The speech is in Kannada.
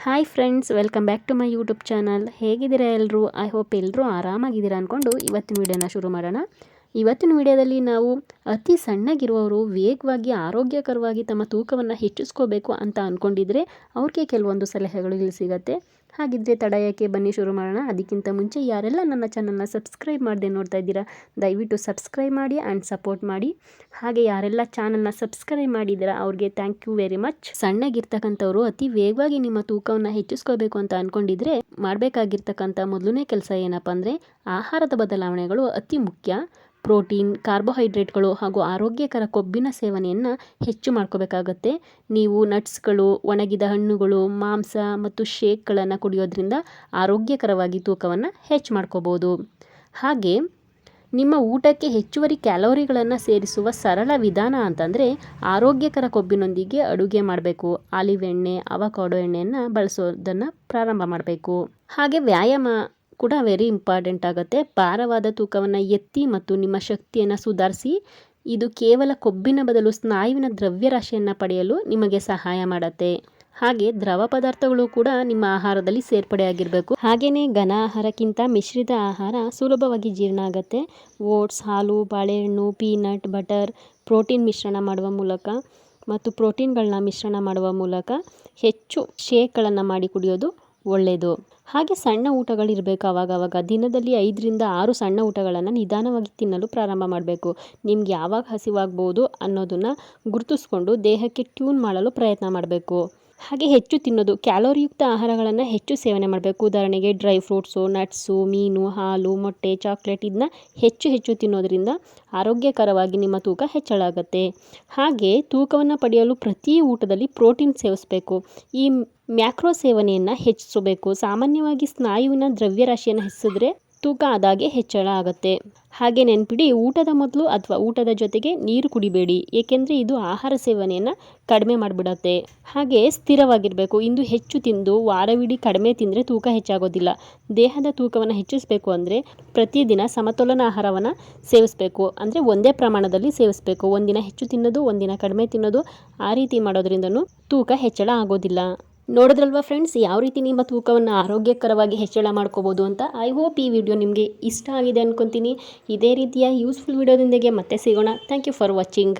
Hi friends welcome back to my YouTube channel ಹೇಗಿದ್ದೀರಾ ಎಲ್ಲರೂ ಐ ಹೋಪ್ ಎಲ್ಲರೂ ಆರಾಮಾಗಿದ್ದೀರಾ ಅಂದ್ಕೊಂಡು ಇವತ್ತಿನ ವಿಡಿಯೋನ ಶುರು ಮಾಡೋಣ. ಇವತ್ತಿನ ವಿಡಿಯೋದಲ್ಲಿ ನಾವು ಅತಿ ಸಣ್ಣಗಿರುವವರು ವೇಗವಾಗಿ ಆರೋಗ್ಯಕರವಾಗಿ ತಮ್ಮ ತೂಕವನ್ನು ಹೆಚ್ಚಿಸ್ಕೋಬೇಕು ಅಂತ ಅಂದ್ಕೊಂಡಿದ್ರೆ ಅವ್ರಿಗೆ ಕೆಲವೊಂದು ಸಲಹೆಗಳು ಇಲ್ಲಿ ಸಿಗುತ್ತೆ. ಹಾಗಿದ್ರೆ ತಡ ಯಾಕೆ ಬನ್ನಿ ಶುರು ಮಾಡೋಣ. ಅದಕ್ಕಿಂತ ಮುಂಚೆ ಯಾರೆಲ್ಲ ನನ್ನ ಚಾನಲ್ನ ಸಬ್ಸ್ಕ್ರೈಬ್ ಮಾಡದೆ ನೋಡ್ತಾ ಇದ್ದೀರಾ, ದಯವಿಟ್ಟು ಸಬ್ಸ್ಕ್ರೈಬ್ ಮಾಡಿ ಆ್ಯಂಡ್ ಸಪೋರ್ಟ್ ಮಾಡಿ. ಹಾಗೆ ಯಾರೆಲ್ಲ ಚಾನಲ್ನ ಸಬ್ಸ್ಕ್ರೈಬ್ ಮಾಡಿದ್ದೀರಾ, ಅವ್ರಿಗೆ ಥ್ಯಾಂಕ್ ಯು ವೆರಿ ಮಚ್ ಸಣ್ಣಗಿರ್ತಕ್ಕಂಥವ್ರು ಅತಿ ವೇಗವಾಗಿ ನಿಮ್ಮ ತೂಕವನ್ನು ಹೆಚ್ಚಿಸ್ಕೋಬೇಕು ಅಂತ ಅಂದ್ಕೊಂಡಿದ್ರೆ ಮಾಡಬೇಕಾಗಿರ್ತಕ್ಕಂಥ ಮೊದಲನೇ ಕೆಲಸ ಏನಪ್ಪ ಅಂದರೆ, ಆಹಾರದ ಬದಲಾವಣೆಗಳು ಅತಿ ಮುಖ್ಯ. ಪ್ರೋಟೀನ್, ಕಾರ್ಬೋಹೈಡ್ರೇಟ್ಗಳು ಹಾಗೂ ಆರೋಗ್ಯಕರ ಕೊಬ್ಬಿನ ಸೇವನೆಯನ್ನು ಹೆಚ್ಚು ಮಾಡ್ಕೋಬೇಕಾಗತ್ತೆ. ನೀವು ನಟ್ಸ್ಗಳು ಒಣಗಿದ ಹಣ್ಣುಗಳು, ಮಾಂಸ ಮತ್ತು ಶೇಕ್ಗಳನ್ನು ಕುಡಿಯೋದ್ರಿಂದ ಆರೋಗ್ಯಕರವಾಗಿ ತೂಕವನ್ನು ಹೆಚ್ಚು ಮಾಡ್ಕೋಬೋದು. ಹಾಗೆ ನಿಮ್ಮ ಊಟಕ್ಕೆ ಹೆಚ್ಚುವರಿ ಕ್ಯಾಲೋರಿಗಳನ್ನು ಸೇರಿಸುವ ಸರಳ ವಿಧಾನ ಅಂತಂದರೆ ಆರೋಗ್ಯಕರ ಕೊಬ್ಬಿನೊಂದಿಗೆ ಅಡುಗೆ ಮಾಡಬೇಕು. ಆಲಿವ್ ಎಣ್ಣೆ, ಅವಕಾಡೋ ಎಣ್ಣೆಯನ್ನು ಬಳಸೋದನ್ನು ಪ್ರಾರಂಭ ಮಾಡಬೇಕು. ಹಾಗೆ ವ್ಯಾಯಾಮ ಕೂಡ ವೆರಿ ಇಂಪಾರ್ಟೆಂಟ್ ಆಗುತ್ತೆ. ಭಾರವಾದ ತೂಕವನ್ನು ಎತ್ತಿ ಮತ್ತು ನಿಮ್ಮ ಶಕ್ತಿಯನ್ನು ಸುಧಾರಿಸಿ, ಇದು ಕೇವಲ ಕೊಬ್ಬಿನ ಬದಲು ಸ್ನಾಯುವಿನ ದ್ರವ್ಯರಾಶಿಯನ್ನು ಪಡೆಯಲು ನಿಮಗೆ ಸಹಾಯ ಮಾಡುತ್ತೆ. ಹಾಗೆ ದ್ರವ ಪದಾರ್ಥಗಳು ಕೂಡ ನಿಮ್ಮ ಆಹಾರದಲ್ಲಿ ಸೇರ್ಪಡೆ ಆಗಿರಬೇಕು. ಹಾಗೆಯೇ ಘನ ಆಹಾರಕ್ಕಿಂತ ಮಿಶ್ರಿತ ಆಹಾರ ಸುಲಭವಾಗಿ ಜೀರ್ಣ ಆಗುತ್ತೆ. ಓಟ್ಸ್, ಹಾಲು, ಬಾಳೆಹಣ್ಣು, ಪೀನಟ್, ಬಟರ್, ಪ್ರೋಟೀನ್ ಮಿಶ್ರಣ ಮಾಡುವ ಮೂಲಕ ಮತ್ತು ಪ್ರೋಟೀನ್ಗಳನ್ನ ಮಿಶ್ರಣ ಮಾಡುವ ಮೂಲಕ ಹೆಚ್ಚು ಶೇಕ್ಗಳನ್ನು ಮಾಡಿ ಕುಡಿಯೋದು ಒಳ್ಳೆಯದು ಹಾಗೆ ಸಣ್ಣ ಊಟಗಳಿರಬೇಕು ಆವಾಗವಾಗ ದಿನದಲ್ಲಿ ಐದರಿಂದ ಆರು ಸಣ್ಣ ಊಟಗಳನ್ನು ನಿಧಾನವಾಗಿ ತಿನ್ನಲು ಪ್ರಾರಂಭ ಮಾಡಬೇಕು. ನಿಮ್ಗೆ ಯಾವಾಗ ಹಸಿವಾಗ್ಬೋದು ಅನ್ನೋದನ್ನು ಗುರುತಿಸ್ಕೊಂಡು ದೇಹಕ್ಕೆ ಟ್ಯೂನ್ ಮಾಡಲು ಪ್ರಯತ್ನ ಮಾಡಬೇಕು. ಹಾಗೆ ಹೆಚ್ಚು ತಿನ್ನೋದು. ಕ್ಯಾಲೋರಿಯುಕ್ತ ಆಹಾರಗಳನ್ನು ಹೆಚ್ಚು ಸೇವನೆ ಮಾಡಬೇಕು. ಉದಾಹರಣೆಗೆ ಡ್ರೈ ಫ್ರೂಟ್ಸು, ನಟ್ಸು, ಮೀನು, ಹಾಲು, ಮೊಟ್ಟೆ, ಚಾಕ್ಲೇಟ್ ಇದನ್ನ ಹೆಚ್ಚು ಹೆಚ್ಚು ತಿನ್ನೋದರಿಂದ ಆರೋಗ್ಯಕರವಾಗಿ ನಿಮ್ಮ ತೂಕ ಹೆಚ್ಚಳ ಆಗುತ್ತೆ ಹಾಗೆ ತೂಕವನ್ನು ಪಡೆಯಲು ಪ್ರತಿ ಊಟದಲ್ಲಿ ಪ್ರೋಟೀನ್ ಸೇವಿಸಬೇಕು. ಈ ಮ್ಯಾಕ್ರೋ ಸೇವನೆಯನ್ನು ಹೆಚ್ಚಿಸಬೇಕು. ಸಾಮಾನ್ಯವಾಗಿ ಸ್ನಾಯುವಿನ ದ್ರವ್ಯರಾಶಿಯನ್ನು ಹೆಚ್ಚಿಸಿದ್ರೆ ತೂಕ ಆದಾಗೆ ಹೆಚ್ಚಳ ಆಗುತ್ತೆ. ಹಾಗೆ ನೆನ್ಪಿಡಿ, ಊಟದ ಮೊದಲು ಅಥವಾ ಊಟದ ಜೊತೆಗೆ ನೀರು ಕುಡಿಬೇಡಿ. ಏಕೆಂದರೆ ಇದು ಆಹಾರ ಸೇವನೆಯನ್ನು ಕಡಿಮೆ ಮಾಡಿಬಿಡತ್ತೆ. ಹಾಗೆ ಸ್ಥಿರವಾಗಿರಬೇಕು. ಇಂದು ಹೆಚ್ಚು ತಿಂದು ವಾರವಿಡೀ ಕಡಿಮೆ ತಿಂದರೆ ತೂಕ ಹೆಚ್ಚಾಗೋದಿಲ್ಲ. ದೇಹದ ತೂಕವನ್ನು ಹೆಚ್ಚಿಸಬೇಕು ಅಂದರೆ ಪ್ರತಿದಿನ ಸಮತೋಲನ ಆಹಾರವನ್ನು ಸೇವಿಸಬೇಕು. ಅಂದರೆ ಒಂದೇ ಪ್ರಮಾಣದಲ್ಲಿ ಸೇವಿಸಬೇಕು. ಒಂದಿನ ಹೆಚ್ಚು ತಿನ್ನೋದು, ಒಂದಿನ ಕಡಿಮೆ ತಿನ್ನೋದು ಆ ರೀತಿ ಮಾಡೋದ್ರಿಂದನೂ ತೂಕ ಹೆಚ್ಚಳ ಆಗೋದಿಲ್ಲ. ನೋಡಿದ್ರಲ್ವಾ ಫ್ರೆಂಡ್ಸ್ ಯಾವ ರೀತಿ ನಿಮ್ಮ ತೂಕವನ್ನು ಆರೋಗ್ಯಕರವಾಗಿ ಹೆಚ್ಚಳ ಮಾಡ್ಕೋಬೋದು ಅಂತ? ಐ ಹೋಪ್ ಈ ವಿಡಿಯೋ ನಿಮಗೆ ಇಷ್ಟ ಆಗಿದೆ ಅಂದ್ಕೊತೀನಿ ಇದೇ ರೀತಿಯ ಯೂಸ್ಫುಲ್ ವಿಡಿಯೋದೊಂದಿಗೆ ಮತ್ತೆ ಸಿಗೋಣ. Thank you for watching